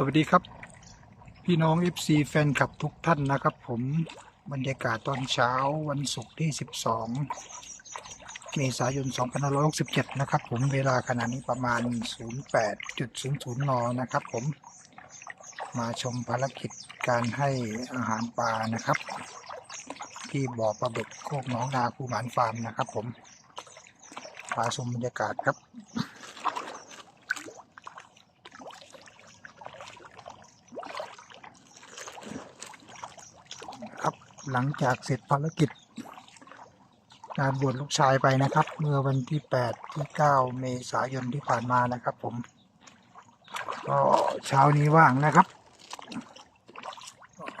สวัสดีครับ พี่น้อง FC แฟนคลับทุกท่านนะครับ ผมบรรยากาศตอนเช้าวันศุกร์ที่ 12 เมษายน 2567 นะครับ ผมเวลาขณะนี้ประมาณ 08.00 น นะครับ ผมมาชมภารกิจการให้อาหารปลานะครับ ที่บ่อปลาบึกโคกหน้องนาภูหมานฟาร์มนะครับ ผมพาชมบรรยากาศครับ ครับ หลังจากเสร็จภารกิจการบวชลูกชายไปนะครับ เมื่อวันที่ 8 ที่ 9 เมษายนที่ผ่านมานะครับ ผม ก็เช้านี้ว่างนะครับ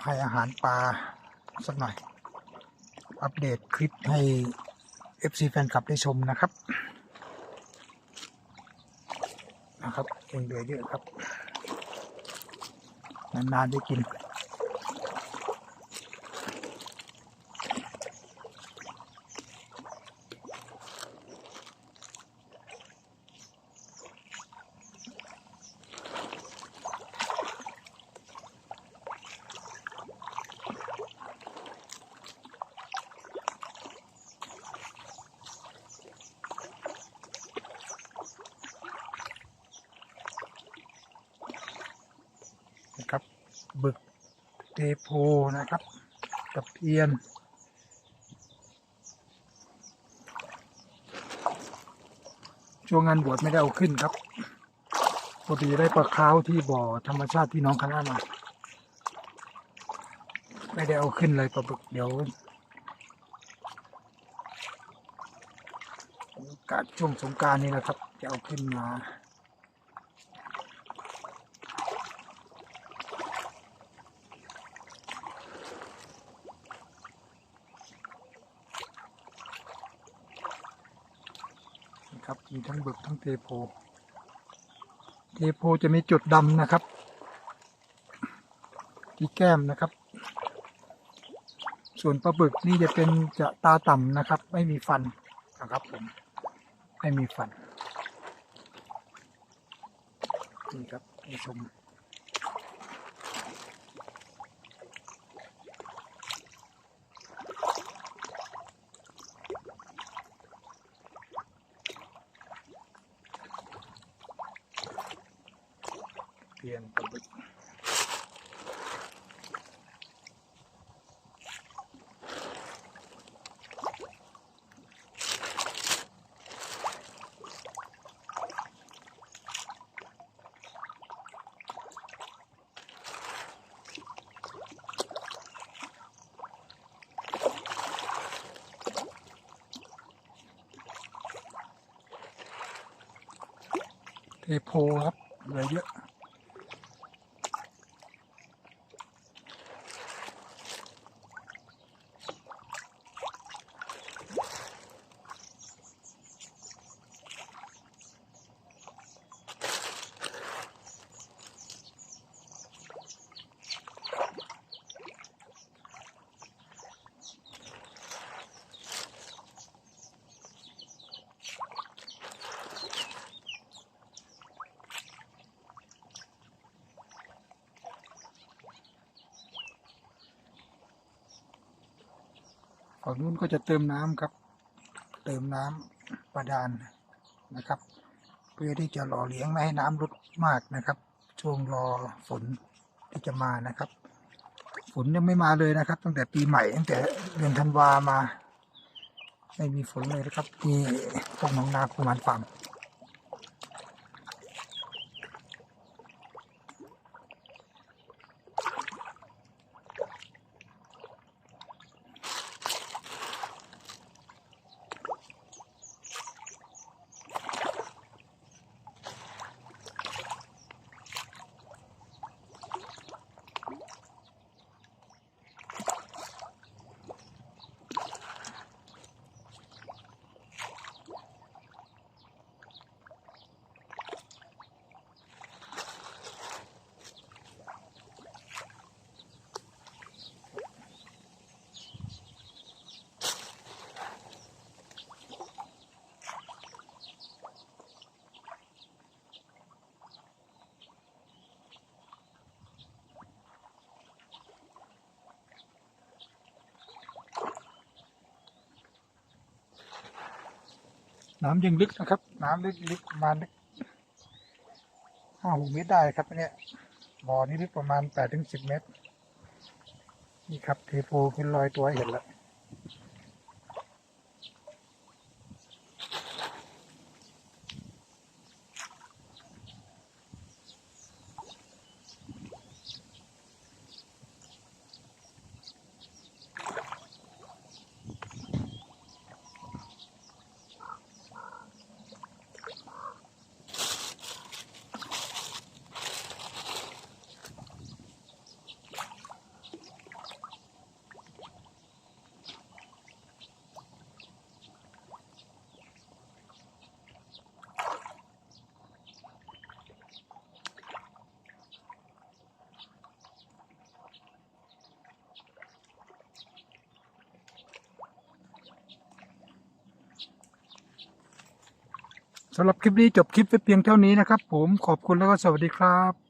ให้อาหารปลาสักหน่อย อัปเดตคลิปให้ FC แฟนคลับได้ชมนะครับ นะครับยังเหลือเยอะครับ นานๆได้กิน นะครับ บึกเทโพนะครับกับเอียนช่วงงานบวชไม่ได้เอาขึ้นครับพอดีได้ปลาคาวที่บ่อธรรมชาติที่น้องคณะมาไม่ได้เอาขึ้นเลยปลาบึกเดี๋ยวโอกาสช่วงสงการนี่แหละครับ จะเอาขึ้นมา นะครับมีทั้งบึกทั้งเทโพ เทโพจะมีจุดดำนะครับ ที่แก้มนะครับ ส่วนปลาบึกนี่จะเป็นจะตาต่ำนะครับ ไม่มีฟันนะครับผมไม่มีฟันนี่ครับผู้ชม เปลี่ยนปลาบึกเทโพครับเหลือเยอะ ฝั่งนู้นก็จะเติมน้ำครับ เติมน้ำประดานนะครับ เพื่อที่จะหล่อเลี้ยงไม่ให้น้ำลดมากนะครับ ช่วงรอฝนที่จะมานะครับ ฝนยังไม่มาเลยนะครับ ตั้งแต่ปีใหม่ตั้งแต่เดือนธันวามา ไม่มีฝนเลยนะครับที่พวกน้องนาคุมานฟาร์ม น้ำยังลึกนะครับ น้ำลึกลึกประมาณห้าหกเมตรได้ครับเนี่ยบ่อนี้ลึกประมาณแปดถึงสิบเมตร นี่ครับเทโพขึ้นลอยตัวเห็นแล้ว สำหรับคลิปนี้จบคลิปไปเพียงเท่านี้นะครับ ผมขอบคุณแล้วก็สวัสดีครับ